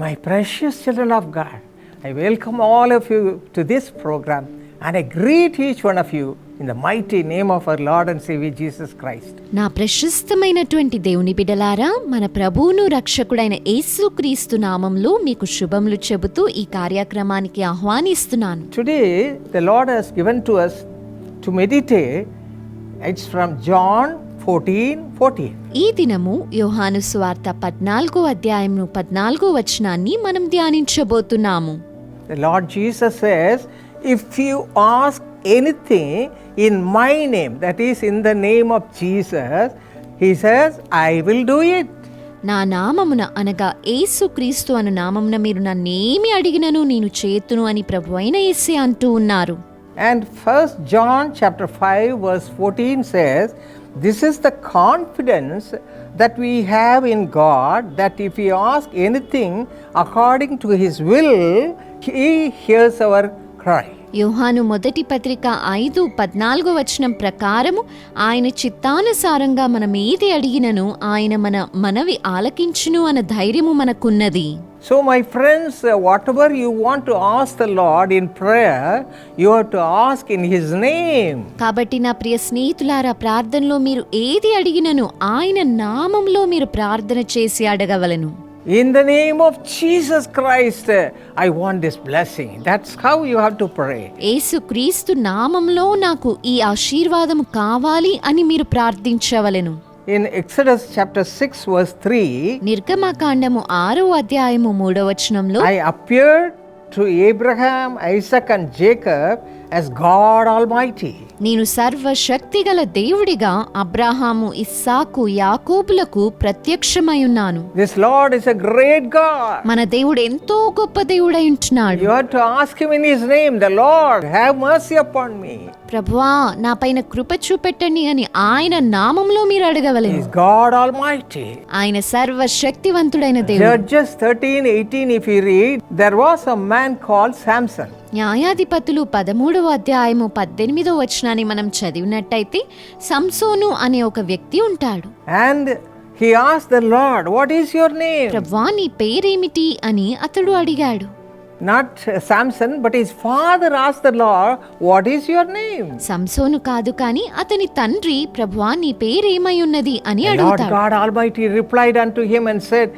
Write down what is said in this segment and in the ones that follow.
My precious children of God, I welcome all of you to this program and I greet each one of you in the mighty name of our Lord and Savior Jesus Christ. నా ప్రశస్తమైనటువంటి దేవుని బిడలారా మన ప్రభువును రక్షకుడైన యేసుక్రీస్తు నామంలో మీకు శుభములు చెబుతూ ఈ కార్యక్రమానికి ఆహ్వానిస్తున్నాను Today, the Lord has given to us to meditate. It's from John ఈ దినము యోహాను స్వార్త పద్నాలుగో అధ్యాయం పద్నాలుగో వచనాన్ని మనం ధ్యానించబోతున్నాము. Lord Jesus says if you ask anything in my name that is in the name of Jesus he I will do నా నామమున అనగా ఏసు క్రీస్తు అను నామమున మీరు నన్నేమి అడిగినను నేను చేతును అని ప్రభు అయిన అంటూ ఉన్నారు. And first John chapter five verse fourteen says this is the confidence that we have in God that if you ask anything according to his will he hears our cry యోహాను మొదటి పత్రిక ఐదు పద్నాలుగు వచనం ప్రకారము ఆయన చిత్తానుసారంగా మనం ఏది అడిగినను ఆయన మన మనవి ఆలకించును అన్న ధైర్యము మనకున్నది. So, my friends, uh, whatever you want to ask the Lord in prayer, you have to ask in His name. కాబట్టి నా ప్రియ స్నేహితులారా ప్రార్థనలో మీరు ఏది అడిగినను ఆయన నామంలో మీరు ప్రార్థన చేసి అడగవలను In the name of Jesus Christ, uh, I want this blessing. That's how you have to pray. యేసుక్రీస్తు నామంలో నాకు ఈ ఆశీర్వాదము కావాలి అని మీరు ప్రార్థించవలెను In Exodus chapter 6, verse 3, నిర్గమకాండము ఆరో అధ్యాయము మూడో వచనంలో I appeared to Abraham, Isaac, and Jacob as God Almighty. నేను సర్వ శక్తిగల దేవుడిగా అబ్రహాము ఇస్సాకు యాకోబులకు ప్రత్యక్షమై ఉన్నాను this Lord is a great God మన దేవుడు ఎంతో గొప్ప దేవుడై ఉంటున్నాడు you have in his name the Lord have mercy upon me ప్రభువా నాపైన కృప చూపెట్టండి అని ఆయన నామంలో మీరు అడగవలెను ఇస్ గాడ్ ఆల్ ఆయన సర్వ శక్తివంతుడైన దేవుడు Judges 13 18 read there was a man called న్యాయాధిపతులు పదమూడవ అధ్యాయము పద్దెనిమిదో వచనాన్ని మనం చదివినట్టయితే సంసోను అనే ఒక వ్యక్తి ఉంటాడు And he asked the Lord, What is your name? ప్రభువా నీ పేరేమిటి అని అతడు అడిగాడు Not Samson, but his father asked the Lord, What is your name? సంసోను కాదు కాని అతని తండ్రి ప్రభువా నీ పేరేమై ఉన్నది అని అడుగుతాడు God Almighty replied unto him and said,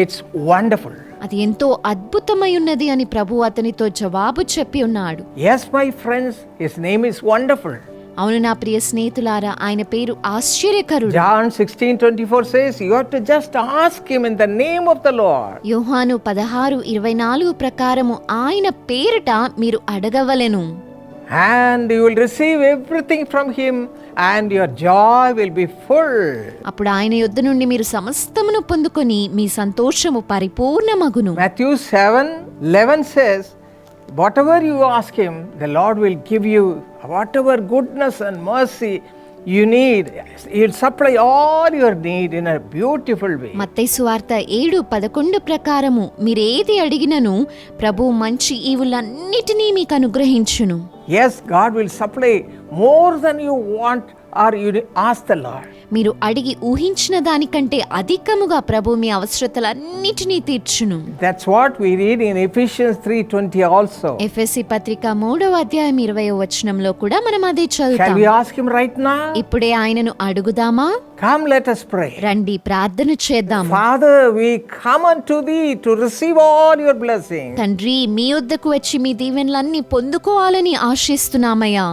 It's wonderful. అది ఎంతో అద్భుతమై ఉన్నది అని ప్రభు అతనితో జవాబు చెప్పి ఉన్నాడు Yes, my friends, his name is wonderful. అవును నా ప్రియ స్నేహితులారా ఆయన పేరు ఆశ్చర్యకరుడు John 16 24 says, You have to just ask him in the name of the Lord. యోహాను పదహారు ఇరవై నాలుగు ప్రకారము ఆయన పేరిట మీరు అడగవలెను And you will receive everything from him, and your joy will be full. అప్పుడు ఆయన యొద్ద నుండి మీరు సమస్తమును పొందుకొని మీ సంతోషము పరిపూర్ణమగును Matthew 7 11 says, Whatever you ask him, the Lord will give you whatever goodness and mercy you need. He'll supply all your need in a beautiful way. మత్తయి సువార్త ఏడు పదకొండు ప్రకారము మీరేది అడిగినను ప్రభు మంచి ఈవులన్నిటినీ మీకు అనుగ్రహించును Yes, God will supply more than you want you ask the Lord. మీరు అడిగి ఊహించిన దానికంటే అధికముగా ప్రభు మీ అవసరతలన్నిటినీ తీర్చును That's what we read in Ephesians 3:20 also. ఎఫ్ఎస్సి పత్రిక మూడవ అధ్యాయం ఇరవై వచనంలో కూడా మనం అదే చదువుతాం we ask him right now? ఇప్పుడే ఆయనను అడుగుదామా Come, let us pray. రండి ప్రార్థన చేద్దాం Father, we come unto thee to receive all your blessings. తండ్రి మీ వద్దకు వచ్చి మీ దీవెనలన్నీ పొందుకోవాలని ఆశిస్తున్నామయ్యా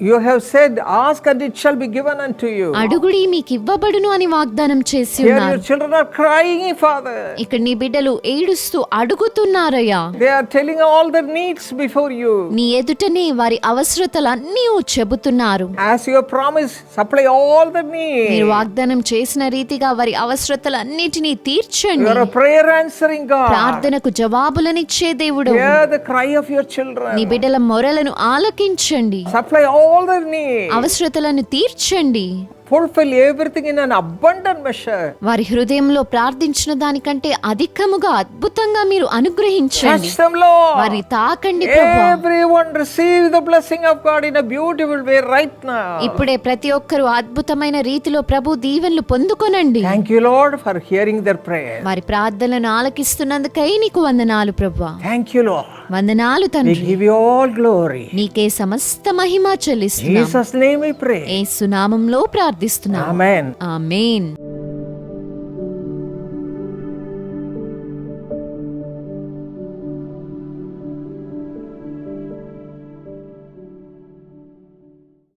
You have said, Ask and it shall be given unto you. అడుగుడి మీకు ఇవ్వబడును అని వాగ్దానం చేసి Here your ఉన్నారు children are crying, Father. ఇక్కడ నీ బిడ్డలు ఏడుస్తూ అడుగుతున్నారయ్యా They are telling all their needs before you. నీ ఎదుటనే వారి అవసరతలన్నీ చెబుతున్నారు As you have promised, supply all the మీరు needs. వాగ్దానం చేసిన రీతిగా వారి అవసరతలన్నిటినీ You తీర్చండి are a prayer answering God. ప్రార్థనకు జవాబులనిచ్చే దేవుడు Hear the cry of your children. నీ బిడ్డల మొరలను ఆలకించండి Supply all their needs. అవసరతలను తీర్చండి. fulfill everything in an abundant measure. వారి హృదయంలో ప్రార్థించిన దానికంటే అధికముగా అద్భుతంగా మీరు అనుగ్రహించండి Touch them, Lord. వారిని తాకండి ప్రభా Everyone receive the blessing of God in a beautiful way right now. ఇప్పుడే ప్రతి ఒక్కరూ అద్భుతమైన రీతిలో ప్రభు దీవెనలు పొందుకొనండి Thank you, Lord, for hearing their prayer. వారి ప్రార్థనలను ఆలకిస్తున్నందుకై నీకు వందనాలు ప్రభా Thank you, Lord. వందనాలు We తండ్రి give you all glory. నీకే సమస్త మహిమ చెల్లిస్తున్నాం Jesus' name we pray. ఏ సునామంలో ప్రార్థిస్తున్నాం Amen. ఆమేన్